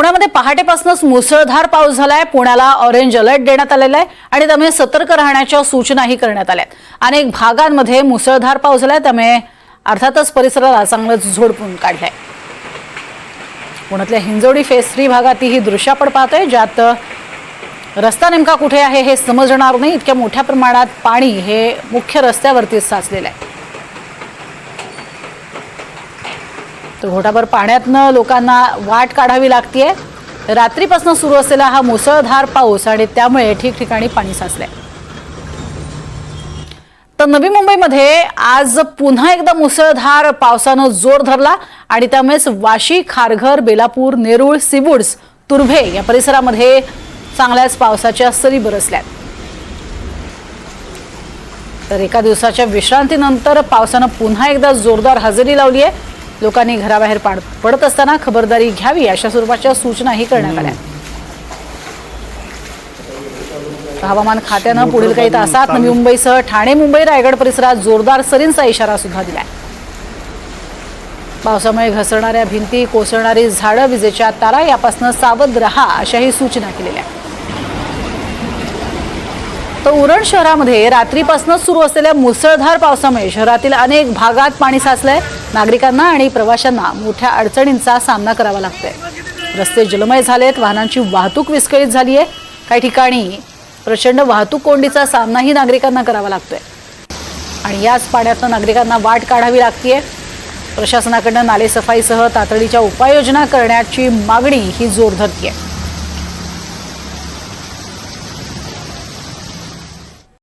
पुण्यामध्ये पहाटेपासूनच मुसळधार पाऊस झालाय. पुण्याला ऑरेंज अलर्ट देण्यात आलेला आहे आणि त्यामुळे सतर्क राहण्याच्या सूचनाही करण्यात आल्या आहेत. अनेक भागांमध्ये मुसळधार पाऊस झालाय. त्यामुळे अर्थातच परिसराला चांगलंच झोडपून काढलंय. पुण्यातल्या हिंजवडी फेस थ्री भागात ही दृश्य आपण पाहतोय. ज्यात रस्ता नेमका कुठे आहे हे समजणार नाही. इतक्या मोठ्या प्रमाणात पाणी हे मुख्य रस्त्यावरतीच साचलेलं आहे. तर घोटाभर पाण्यातनं लोकांना वाट काढावी लागतीये. रात्रीपासून सुरू असलेला हा मुसळधार पाऊस आणि त्यामुळे ठिकठिकाणी पाणी साचलंय. तर नवी मुंबईमध्ये आज पुन्हा एकदा मुसळधार पावसानं जोर धरला आणि त्यामुळेच वाशी खारघर बेलापूर नेरूळ सिवुड्स तुर्भे या परिसरामध्ये चांगल्याच पावसाच्या सरी बरसल्यात. तर एका दिवसाच्या विश्रांतीनंतर पावसानं पुन्हा एकदा जोरदार हजेरी लावली आहे लोकांनी घराबाहेर पाड- पडत असताना खबरदारी घ्यावी अशा स्वरूपाच्या सूचनाही करण्यात आल्या. हवामान खात्यानं पुढील काही तासात नवी मुंबईसह ठाणे मुंबई रायगड परिसरात जोरदार सरींचा इशारा सुद्धा दिलाय. पावसामुळे घसरणाऱ्या भिंती कोसळणारी झाडं विजेच्या तारा यापासून सावध रहा अशाही सूचना केलेल्या आहेत. तर उरण शहरामध्ये रात्रीपासूनच सुरू असलेल्या मुसळधार पावसामुळे शहरातील अनेक भागात पाणी साचलंय. नागरिकांना आणि प्रवाशांना मोठ्या अडचणींचा सामना करावा लागतोय. रस्ते जलमय झालेत वाहनांची वाहतूक विस्कळीत झाली आहे काही ठिकाणी प्रचंड वाहतूक कोंडीचा सामनाही नागरिकांना करावा लागतोय. आणि याच पाण्यातनं नागरिकांना वाट काढावी लागतीये. प्रशासनाकडनं नालेसफाईसह तातडीच्या उपाययोजना करण्याची मागणी ही जोर धरतीये.